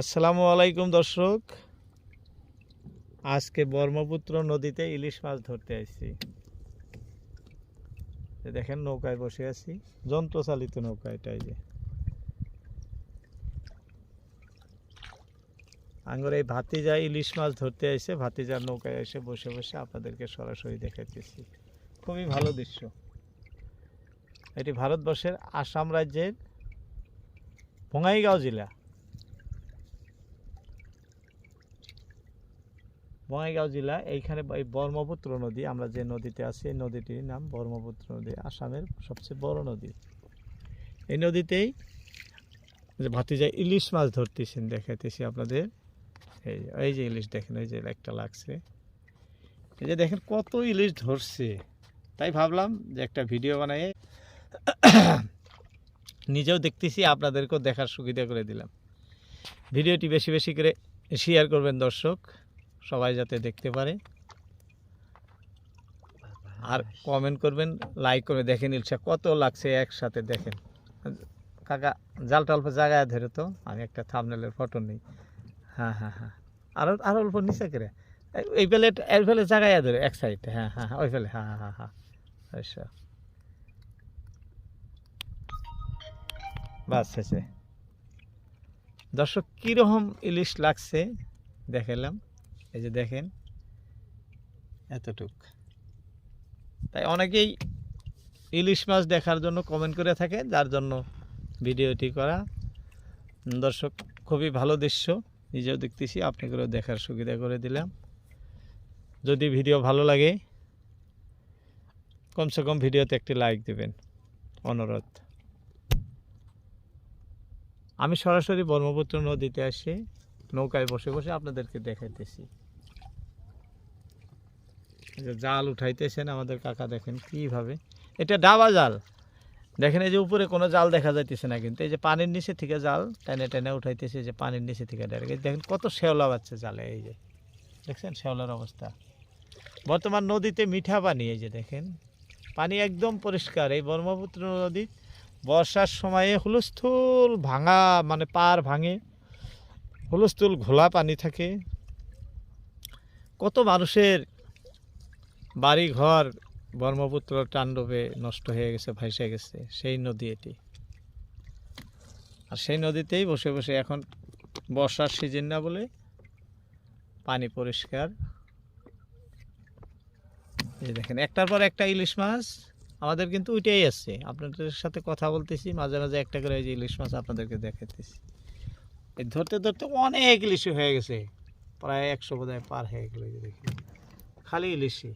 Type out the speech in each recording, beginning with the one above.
আসসালামু আলাইকুম, দর্শক। আজকে ব্রহ্মপুত্র নদীতে ইলিশ মাছ ধরতে আসছি দেখেন, নৌকায় বসে আছি। যন্ত্রচালিত নৌকা এটাই যে। আঙ্গুর, এই ভাতিজা ইলিশ মাছ ধরতে এসে ভাতিজার নৌকায় এসে বসে বসে আপনাদেরকে সরাসরি দেখাইতেছি। খুবই ভালো দৃশ্য। এটি ভারতবর্ষের আসাম রাজ্যের বঙ্গাইগাঁও জেলা। বঙ্গাইগাঁও জেলা, এইখানে এই ব্রহ্মপুত্র নদী, আমরা যে নদীতে আছি, এই নদীটির নাম ব্রহ্মপুত্র নদী, আসামের সবচেয়ে বড় নদী। এই নদীতেই যে ভাতিজা ইলিশ মাছ ধরতেছেন, দেখাইতেছি আপনাদের। এই যে- এই যে ইলিশ দেখেন, এই যে একটা লাগছে। এই যে দেখেন কত ইলিশ ধরছে। তাই ভাবলাম যে একটা ভিডিও বানাই নিজেও দেখতেছি, আপনাদেরকেও দেখার সুবিধা করে দিলাম। ভিডিওটি বেশি বেশি করে শেয়ার করবেন দর্শক। সবাই যাতে দেখতে পারে। আর কমেন্ট করবেন লাইক করে দেখেন ইলশা কত লাগছে একসাথে দেখেন। কাকা জালটা অল্প জায়গায় ধরে তো আমি একটা থামনেলের ফটো নিই। হ্যাঁ হ্যাঁ হ্যাঁ। আরও আরও অল্প নিচে করে। এই- ফেলে এই ফেলে জায়গায় ধরে এক সাইডে হ্যাঁ হ্যাঁ হ্যাঁ ওই ফেলে। হ্যাঁ হ্যাঁ হ্যাঁ আচ্ছা। বাস শেষে। দর্শক কীরকম ইলিশ লাগছে? দেখালাম এই যে দেখেন, এতটুক। তাই অনেকেই ইলিশ মাছ দেখার জন্য কমেন্ট করে থাকে, যার জন্য ভিডিওটি করা। দর্শক, খুবই ভালো দৃশ্য, নিজেও দেখতেছি আপনাদেরও দেখার সুবিধা করে দিলাম। যদি ভিডিও ভালো লাগে, কমসে কম ভিডিওতে একটি লাইক দেবেন, অনুরোধ। আমি সরাসরি ব্রহ্মপুত্র নদীতে আসি নৌকায় বসে বসে আপনাদেরকে দেখাইতেছি। যে জাল উঠাইতেছেন আমাদের কাকা, দেখেন কীভাবে। এটা ডাবা জাল। দেখেন এই যে উপরে কোনো জাল দেখা যাইতেছে না কিন্তু। এই যে পানির নিচে থেকে জাল টেনে টেনে উঠাইতেছে যে পানির নিচে থেকে ডাইরেক্ট। দেখেন কত শেওলা বাচ্ছে জালে এই যে। দেখছেন শেওলার অবস্থা। বর্তমান নদীতে মিঠা পানি, এই যে দেখেন। পানি একদম পরিষ্কার। এই ব্রহ্মপুত্র নদী বর্ষার সময়ে হুলস্থুল ভাঙা মানে পার ভাঙে। হুলস্থুল ঘোলা পানি থাকে। কত মানুষের বাড়ি ঘর ব্রহ্মপুত্র তাণ্ডবে নষ্ট হয়ে গেছে ভাইসে গেছে, সেই নদী এটি। আর সেই নদীতেই বসে বসে এখন বর্ষার সিজন না বলে পানি পরিষ্কার। এই দেখেন, একটার পর একটা ইলিশ মাছ আমাদের কিন্তু ওইটাই আসছে আপনাদের সাথে কথা বলতেছি, মাঝে মাঝে একটা করে এই যে ইলিশ মাছ আপনাদেরকে দেখাতেছি এই ধরতে ধরতে অনেক ইলিশি হয়ে গেছে, প্রায় একশো বোধহয় পার হয়ে গেল খালি ইলিশি।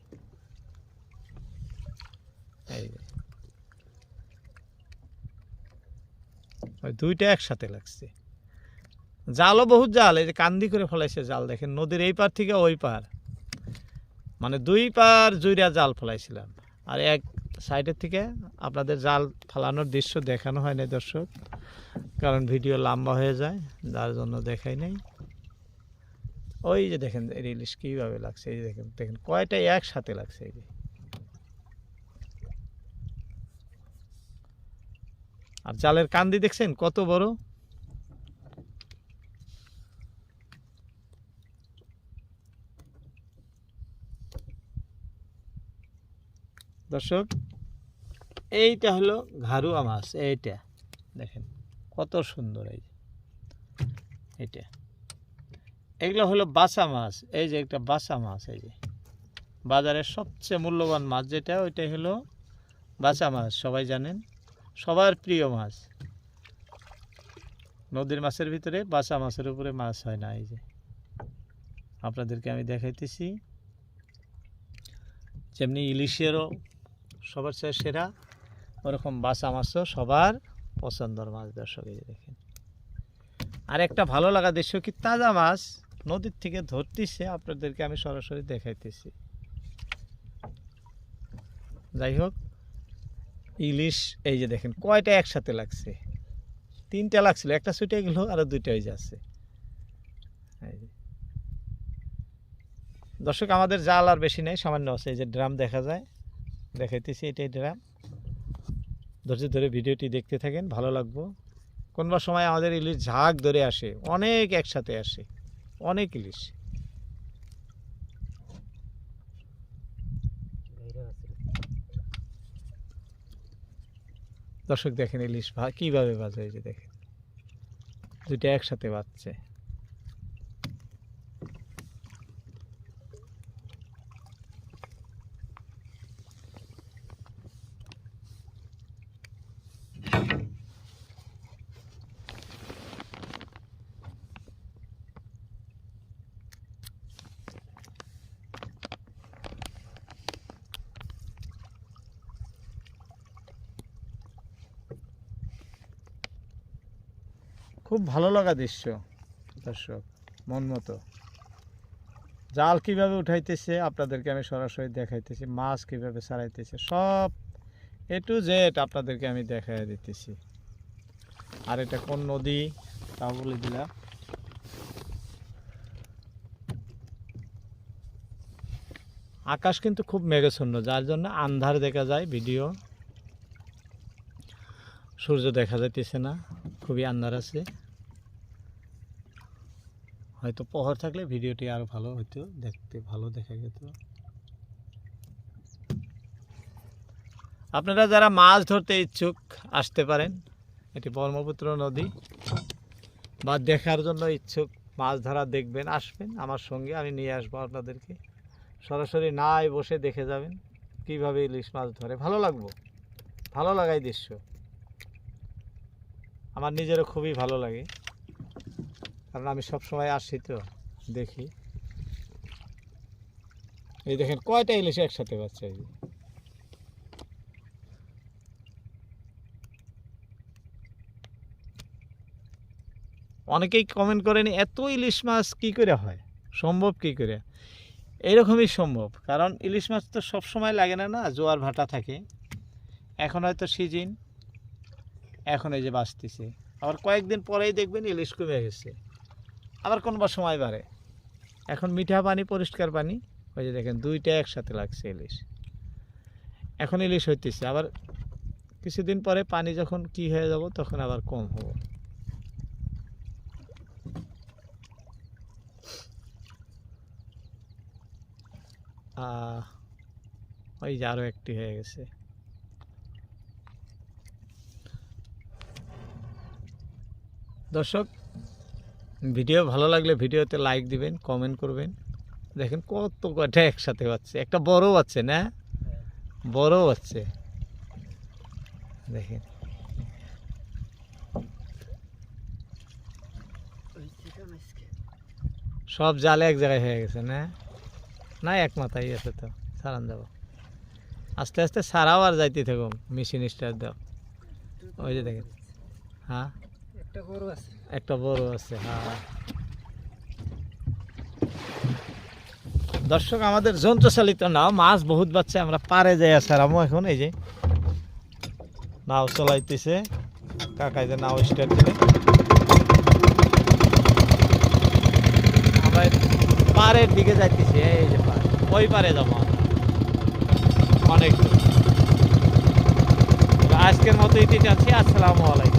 দুইটা একসাথে লাগছে। জালও বহুত জাল, এই যে কান্দি করে ফলাইছে জাল, দেখেন নদীর এই পার থেকে ওই পার মানে দুই পার জুইরা জাল ফলাইছিলাম। আর এক সাইডের থেকে আপনাদের জাল ফালানোর দৃশ্য দেখানো হয় না দর্শক, কারণ ভিডিও লম্বা হয়ে যায়, যার জন্য দেখাই নাই। ওই যে দেখেন ইলিশ কীভাবে লাগছে, এই যে দেখেন দেখেন কয়টা একসাথে লাগছে এই যে। আর জালের কান্দি দেখছেন? কত বড়? দর্শক, এইটা হলো ঘারুয়া মাছ, এইটা। দেখেন, কত সুন্দর এই যে। এইটা। এগুলো হলো বাসা মাছ, এই যে একটা বাসা মাছ, এই যে। বাজারের সবচেয়ে মূল্যবান মাছ যেটা, ওইটাই হলো বাসা মাছ, সবাই জানেন। সবার প্রিয় মাছ। নদীর মাছের ভিতরে বাসা মাছের উপরে মাছ হয় না, এই যে। আপনাদেরকে আমি দেখাইতেছি। যেমনি ইলিশেরও সবার চেয়ে সেরা, ওরকম বাসা মাছও সবার পছন্দর মাছ, দর্শক, এই দেখেন। আর একটা ভালো লাগা দৃশ্য কি, তাজা মাছ নদীর থেকে ধরতেছে, আপনাদেরকে আমি সরাসরি দেখাইতেছি। যাই হোক ইলিশ, এই যে দেখেন, কয়টা একসাথে লাগছে? তিনটা লাগছিল, একটা ছুটে গেল, আরও দুইটা হয়ে যাচ্ছে। দর্শক, আমাদের জাল আর বেশি নেই, সামান্য আছে, এই যে ড্রাম দেখা যায়। দেখাইতেছি, এটাই ড্রাম। ধৈর্য ধরে ভিডিওটি দেখতে থাকেন, ভালো লাগবো। কোনবা সময় আমাদের ইলিশ ঝাঁক ধরে আসে, অনেক একসাথে আসে, অনেক ইলিশ। দর্শক দেখেন ইলিশ ভা- কীভাবে বাজে এই যে দেখেন? দুইটা একসাথে বাজছে খুব ভালো লাগা দৃশ্য, দর্শক, মন মতো। জাল কীভাবে উঠাইতেছে, আপনাদেরকে আমি সরাসরি দেখাইতেছি, মাছ কীভাবে ছাড়াইতেছে, সব এ টু জেড আপনাদেরকে আমি দেখাই দিতেছি। আর এটা কোন নদী, তাও বলে দিলাম। আকাশ কিন্তু খুব মেঘাচ্ছন্ন, যার জন্য আন্ধার দেখা যায়, ভিডিও। সূর্য দেখা যাইতেছে না, খুবই আন্ধার আছে। হয়তো পহর থাকলে ভিডিওটি আরও ভালো হতো দেখতে ভালো দেখা যেত। আপনারা যারা মাছ ধরতে ইচ্ছুক আসতে পারেন, এটি ব্রহ্মপুত্র নদী। বা দেখার জন্য ইচ্ছুক মাছ ধরা দেখবেন, আসবেন আমার সঙ্গে, আমি নিয়ে আসব আপনাদেরকে। সরাসরি নাই বসে দেখে যাবেন কীভাবে ইলিশ মাছ ধরে। ভালো লাগবো, ভালো লাগাই দৃশ্য। আমার নিজেরও খুবই ভালো লাগে। কারণ আমি সব সময় আসি তো, দেখি। এই দেখেন, কয়টা ইলিশ একসাথে বাচ্চা এই অনেকেই কমেন্ট করেন, এত ইলিশ মাছ কি করে হয়? সম্ভব কি করে? এইরকমই সম্ভব, কারণ ইলিশ মাছ তো সব সময় লাগে না না? জোয়ার ভাটা থাকে। এখন হয়তো সিজিন, এখন এই যে বাঁচতেছে। আবার কয়েকদিন পরেই দেখবেন ইলিশ কমে গেছে। আবার কোনো বা সময় বাড়ে। এখন মিঠা পানি, পরিষ্কার পানি, ওই যে দেখেন দুইটা একসাথে লাগছে ইলিশ। এখন ইলিশ হইতেছে, আবার কিছুদিন পরে পানি যখন কি হয়ে যাব, তখন আবার কম হব। ওই যে আরও একটি হয়ে গেছে। দর্শক ভিডিও ভালো লাগলে ভিডিওতে লাইক দিবেন কমেন্ট করবেন। দেখেন কত কয়টা একসাথে পাচ্ছে একটা বড় আছে না? বড় আছে দেখেন। সব জালে এক জায়গায় হয়ে গেছে না? না এক মাথায় আছে তো। সারান যাব। আস্তে আস্তে সারাও আর যাইতে থাকো মেশিন স্টার দাও। ওই যে দেখেন। হ্যাঁ? একটা গরু আছে। একটা বড় আছে হ্যাঁ। দর্শক, আমাদের যন্ত্রচালিত নাও, মাছ বহুত বাচ্চা, আমরা পারে যাই সারামো এখন, এই যে। নাও চলাইতেছে, কাকাই যে নাও স্টার্ট দিলে আমরা পাড়ের দিকে যাইতেছি, এই যে পাড় ওই পারে যাব অনেক আজকের মতো এটি যাচ্ছি আসসালামু আলাইকুম।